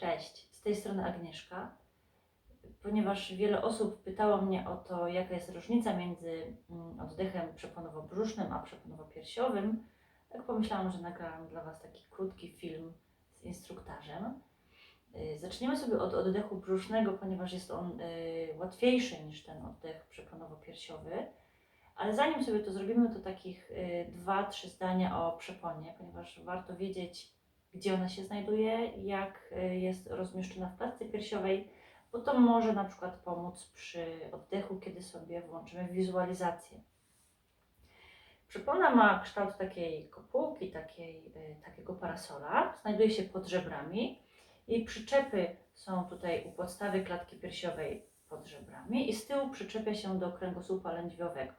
Cześć, z tej strony Agnieszka. Ponieważ wiele osób pytało mnie o to, jaka jest różnica między mm, oddechem przeponowo-brzusznym a przeponowo-piersiowym, tak pomyślałam, że nagrałam dla Was taki krótki film z instruktarzem. Y, Zaczniemy sobie od oddechu brzusznego, ponieważ jest on y, łatwiejszy niż ten oddech przeponowo-piersiowy. Ale zanim sobie to zrobimy, to takich y, dwa, trzy zdania o przeponie, ponieważ warto wiedzieć, gdzie ona się znajduje, jak y, jest rozmieszczona w klatce piersiowej, bo to może na przykład pomóc przy oddechu, kiedy sobie włączymy wizualizację. Przepona ma kształt takiej kopułki, takiej, y, takiego parasola, znajduje się pod żebrami. Jej przyczepy są tutaj u podstawy klatki piersiowej pod żebrami i z tyłu przyczepia się do kręgosłupa lędźwiowego.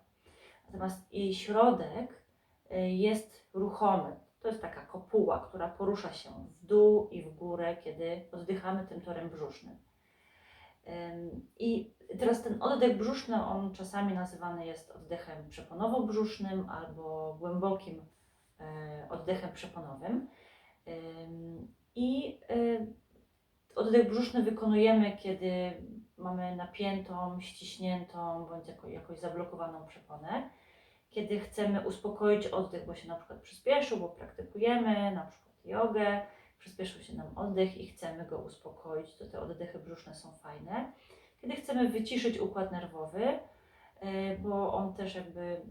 Natomiast jej środek y, jest ruchomy. To jest taka kopuła, która porusza się w dół i w górę, kiedy oddychamy tym torem brzusznym. Ym, I teraz ten oddech brzuszny, on czasami nazywany jest oddechem przeponowo-brzusznym albo głębokim e, oddechem przeponowym. Ym, I e, oddech brzuszny wykonujemy, kiedy mamy napiętą, ściśniętą bądź jako, jakoś zablokowaną przeponę kiedy chcemy uspokoić oddech, bo się na przykład przyspieszył, bo praktykujemy na przykład jogę, przyspieszył się nam oddech i chcemy go uspokoić, to te oddechy brzuszne są fajne. Kiedy chcemy wyciszyć układ nerwowy, e, bo on też jakby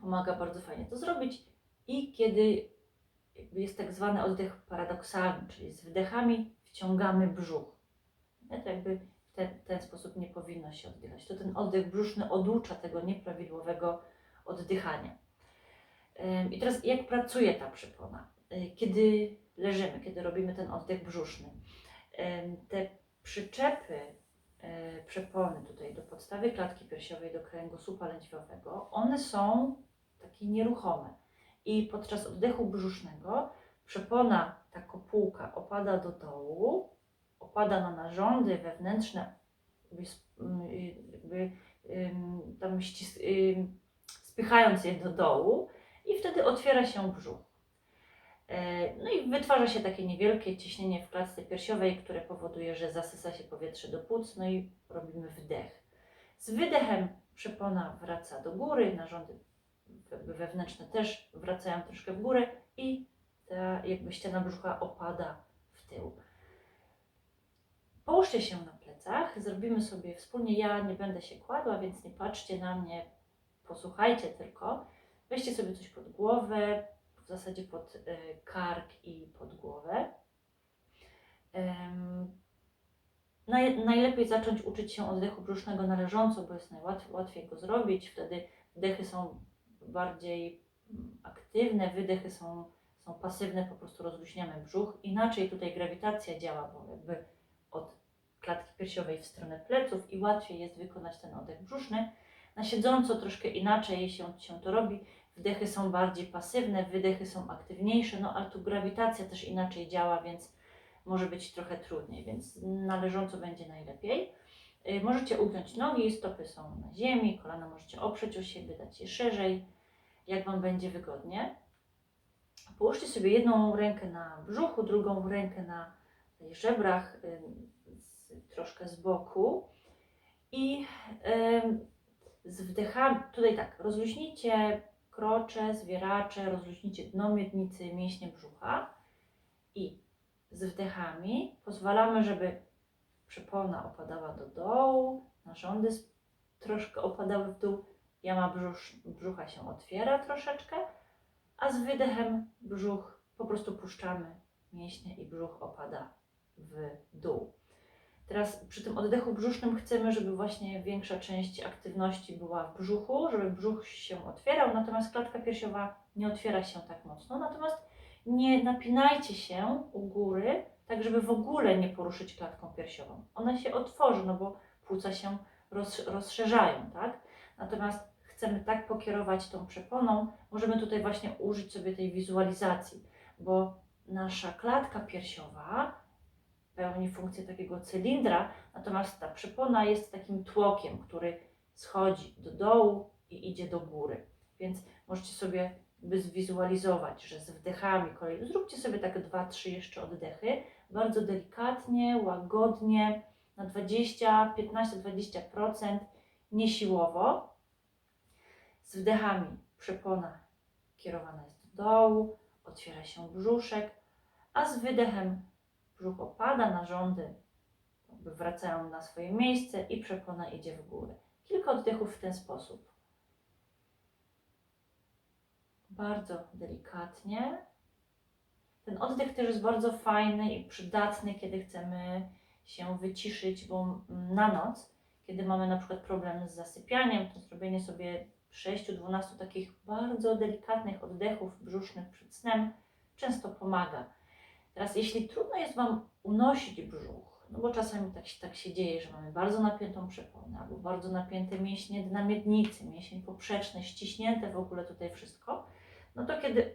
pomaga bardzo fajnie to zrobić i kiedy jest tak zwany oddech paradoksalny, czyli z wdechami wciągamy brzuch. To jakby w ten, ten sposób nie powinno się oddychać. To ten oddech brzuszny oducza tego nieprawidłowego oddychania. I teraz jak pracuje ta przepona? Y, Kiedy leżymy, kiedy robimy ten oddech brzuszny, te przyczepy y, przepony tutaj do podstawy klatki piersiowej, do kręgosłupa lędźwiowego, one są takie nieruchome. I podczas oddechu brzusznego przepona, ta kopułka opada do dołu, opada na narządy wewnętrzne, jakby, jakby tam ścis- ym, spychając je do dołu i wtedy otwiera się brzuch. E, No i wytwarza się takie niewielkie ciśnienie w klatce piersiowej, które powoduje, że zasysa się powietrze do płuc, no i robimy wdech. Z wydechem przepona wraca do góry, narządy we- wewnętrzne też wracają troszkę w górę i ta jakby ściana brzucha opada w tył. Połóżcie się na plecach, zrobimy sobie wspólnie. Ja nie będę się kładła, więc nie patrzcie na mnie, posłuchajcie tylko. Weźcie sobie coś pod głowę, w zasadzie pod e, kark i pod głowę. Najlepiej zacząć uczyć się oddechu brzusznego należąco, bo jest najłatwiej łatwiej go zrobić. Wtedy wdechy są bardziej mm, aktywne, wydechy są, są pasywne, po prostu rozluźniamy brzuch. Inaczej tutaj grawitacja działa, bo jakby od klatki piersiowej w stronę pleców i łatwiej jest wykonać ten oddech brzuszny. Na siedząco troszkę inaczej się, się to robi. Wdechy są bardziej pasywne, wydechy są aktywniejsze, no ale tu grawitacja też inaczej działa, więc może być trochę trudniej, więc na leżąco będzie najlepiej. Y, Możecie ugiąć nogi, stopy są na ziemi, kolana możecie oprzeć o siebie, dać je szerzej, jak Wam będzie wygodnie. Połóżcie sobie jedną rękę na brzuchu, drugą rękę na żebrach, troszkę z boku i z wdechami, tutaj tak, rozluźnijcie krocze, zwieracze, rozluźnijcie dno miednicy, mięśnie brzucha i z wdechami pozwalamy, żeby przepona opadała do dołu, narządy troszkę opadały w dół, jama brzusz, brzucha się otwiera troszeczkę, a z wydechem brzuch po prostu puszczamy mięśnie i brzuch opada w dół. Teraz przy tym oddechu brzusznym chcemy, żeby właśnie większa część aktywności była w brzuchu, żeby brzuch się otwierał, natomiast klatka piersiowa nie otwiera się tak mocno. Natomiast nie napinajcie się u góry, tak żeby w ogóle nie poruszyć klatką piersiową. Ona się otworzy, no bo płuca się roz, rozszerzają, tak? Natomiast chcemy tak pokierować tą przeponą, możemy tutaj właśnie użyć sobie tej wizualizacji, bo nasza klatka piersiowa pełni funkcję takiego cylindra, natomiast ta przepona jest takim tłokiem, który schodzi do dołu i idzie do góry. Więc możecie sobie zwizualizować, że z wdechami kolej, zróbcie sobie tak dwa, trzy jeszcze oddechy, bardzo delikatnie, łagodnie, na 20, 15-20%, niesiłowo. Z wdechami przepona kierowana jest do dołu, otwiera się brzuszek, a z wydechem brzuch opada, narządy wracają na swoje miejsce i przepona idzie w górę. Kilka oddechów w ten sposób. Bardzo delikatnie. Ten oddech też jest bardzo fajny i przydatny, kiedy chcemy się wyciszyć, bo na noc, kiedy mamy na przykład problem z zasypianiem, to zrobienie sobie 6-12 takich bardzo delikatnych oddechów brzusznych przed snem często pomaga. Teraz, jeśli trudno jest Wam unosić brzuch, no bo czasami tak, się- tak się dzieje, że mamy bardzo napiętą przeponę, albo bardzo napięte mięśnie na miednicy, mięsień poprzeczny, ściśnięte w ogóle tutaj wszystko, no to kiedy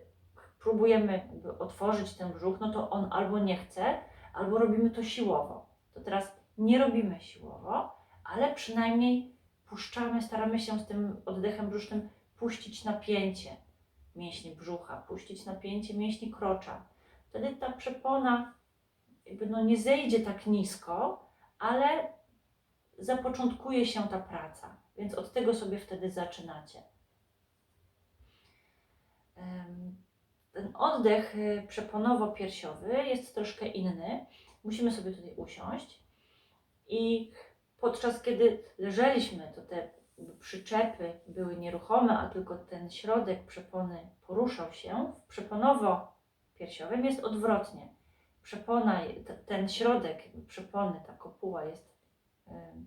próbujemy otworzyć ten brzuch, no to on albo nie chce, albo robimy to siłowo. To teraz nie robimy siłowo, ale przynajmniej puszczamy, staramy się z tym oddechem brzusznym puścić napięcie mięśni brzucha, puścić napięcie mięśni krocza. Wtedy ta przepona jakby no nie zejdzie tak nisko, ale zapoczątkuje się ta praca. Więc od tego sobie wtedy zaczynacie. Ten oddech y, przeponowo-piersiowy jest troszkę inny. Musimy sobie tutaj usiąść i podczas kiedy leżeliśmy, to te przyczepy były nieruchome, a tylko ten środek przepony poruszał się. W przeponowo-piersiowym jest odwrotnie. Przepona, ten środek przepony, ta kopuła jest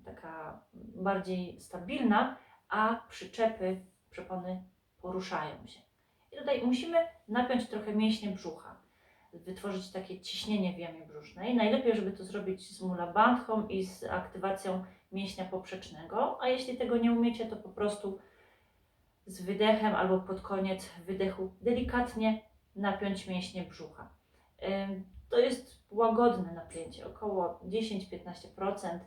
taka bardziej stabilna, a przyczepy przepony poruszają się. I tutaj musimy napiąć trochę mięśnie brzucha, wytworzyć takie ciśnienie w jamie brzusznej. Najlepiej, żeby to zrobić z mula bandhą i z aktywacją mięśnia poprzecznego, a jeśli tego nie umiecie, to po prostu z wydechem albo pod koniec wydechu delikatnie napiąć mięśnie brzucha. To jest łagodne napięcie, około 10-15%,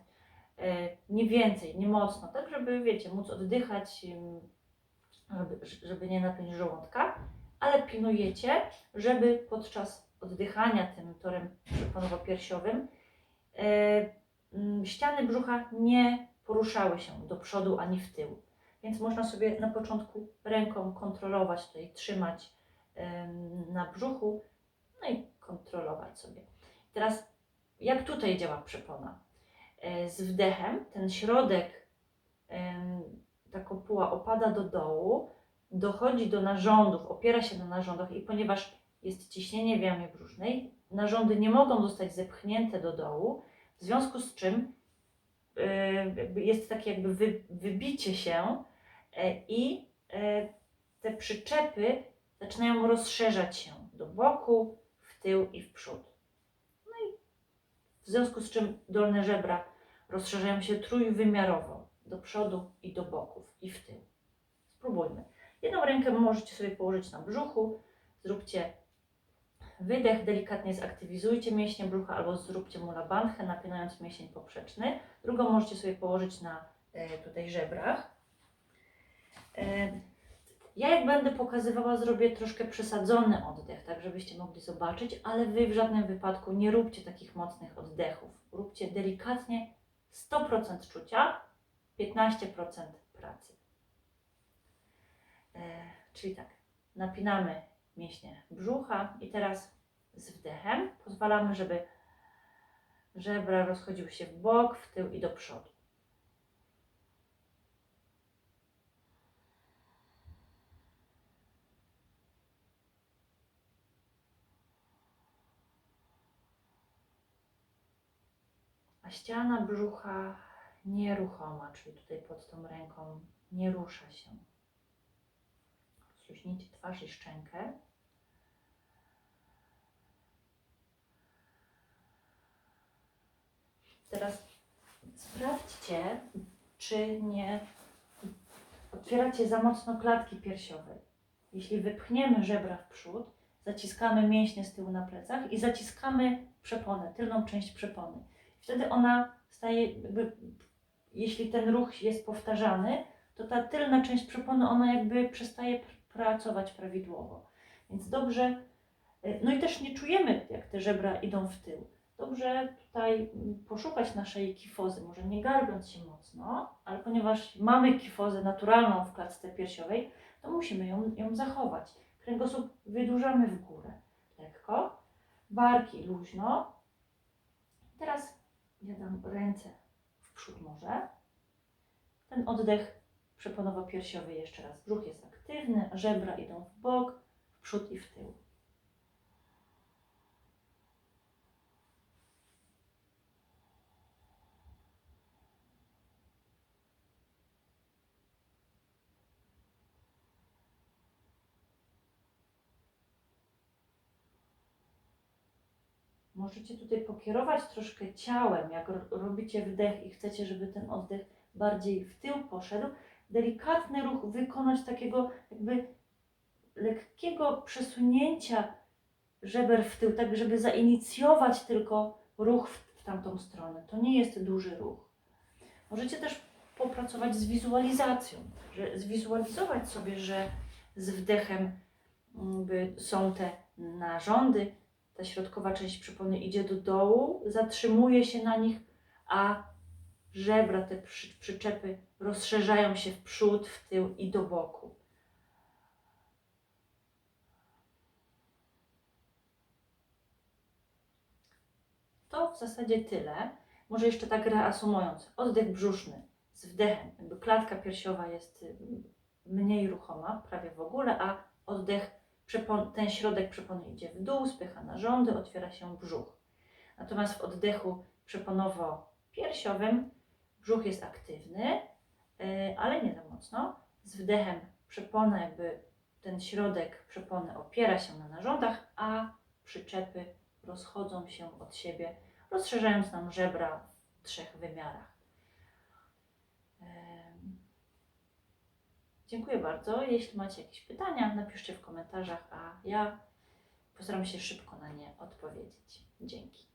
y, nie więcej, nie mocno, tak żeby, wiecie, móc oddychać, żeby, nie napiąć żołądka, ale pilnujecie, żeby podczas oddychania tym torem przeponowo-piersiowym e, ściany brzucha nie poruszały się do przodu ani w tył. Więc można sobie na początku ręką kontrolować, tutaj trzymać na brzuchu, no i kontrolować sobie. Teraz, jak tutaj działa przepona? E, Z wdechem ten środek, ta kopuła opada do dołu, dochodzi do narządów, opiera się na narządach i ponieważ jest ciśnienie w jamie brzusznej, narządy nie mogą zostać zepchnięte do dołu, w związku z czym e, jest takie jakby wy, wybicie się e, i te przyczepy zaczynają rozszerzać się do boku, w tył i w przód. No i w związku z czym dolne żebra rozszerzają się trójwymiarowo do przodu i do boków i w tył. Spróbujmy. Jedną rękę możecie sobie położyć na brzuchu, zróbcie wydech, delikatnie zaktywizujcie mięśnie brzucha albo zróbcie mula bandhę, napinając mięsień poprzeczny. Drugą możecie sobie położyć na e, tutaj żebrach. Ja jak będę pokazywała, zrobię troszkę przesadzony oddech, tak żebyście mogli zobaczyć, ale Wy w żadnym wypadku nie róbcie takich mocnych oddechów. Róbcie delikatnie 100% czucia, 15% pracy. E, czyli tak, napinamy mięśnie brzucha i teraz z wdechem pozwalamy, żeby żebra rozchodziły się w bok, w tył i do przodu. A ściana brzucha nieruchoma, czyli tutaj pod tą ręką nie rusza się. Rozluźnijcie twarz i szczękę. Teraz sprawdźcie, czy nie otwieracie za mocno klatki piersiowej. Jeśli wypchniemy żebra w przód, zaciskamy mięśnie z tyłu na plecach i zaciskamy przeponę, tylną część przepony. Wtedy ona staje, jakby, jeśli ten ruch jest powtarzany, to ta tylna część przepony, ona jakby przestaje pr- pracować prawidłowo. Więc dobrze, y, no i też nie czujemy, jak te żebra idą w tył. dobrze tutaj mm, poszukać naszej kifozy, może nie garbiąc się mocno, ale ponieważ mamy kifozę naturalną w klatce piersiowej, to musimy ją, ją zachować. Kręgosłup wydłużamy w górę lekko, barki luźno. Teraz ja dam ręce w przód może. Ten oddech przeponowo-piersiowy jeszcze raz. Brzuch jest aktywny, żebra idą w bok, w przód i w tył. Możecie tutaj pokierować troszkę ciałem, jak ro- robicie wdech i chcecie, żeby ten oddech bardziej w tył poszedł. Delikatny ruch wykonać takiego jakby lekkiego przesunięcia żeber w tył, tak żeby zainicjować tylko ruch w, w tamtą stronę. To nie jest duży ruch. Możecie też popracować z wizualizacją, że zwizualizować sobie, że z wdechem mm, są te narządy, ta środkowa część przypony idzie do dołu, zatrzymuje się na nich, a żebra, te przy, przyczepy rozszerzają się w przód, w tył i do boku. To w zasadzie tyle. Może jeszcze tak reasumując. Oddech brzuszny z wdechem, jakby klatka piersiowa jest y, mniej ruchoma, prawie w ogóle, a oddech ten środek przepony idzie w dół, spycha narządy, otwiera się brzuch. Natomiast w oddechu przeponowo-piersiowym brzuch jest aktywny, yy, ale nie za mocno. Z wdechem przepona, jakby ten środek przepony opiera się na narządach, a przyczepy rozchodzą się od siebie, rozszerzając nam żebra w trzech wymiarach. Dziękuję bardzo. Jeśli macie jakieś pytania, napiszcie w komentarzach, a ja postaram się szybko na nie odpowiedzieć. Dzięki.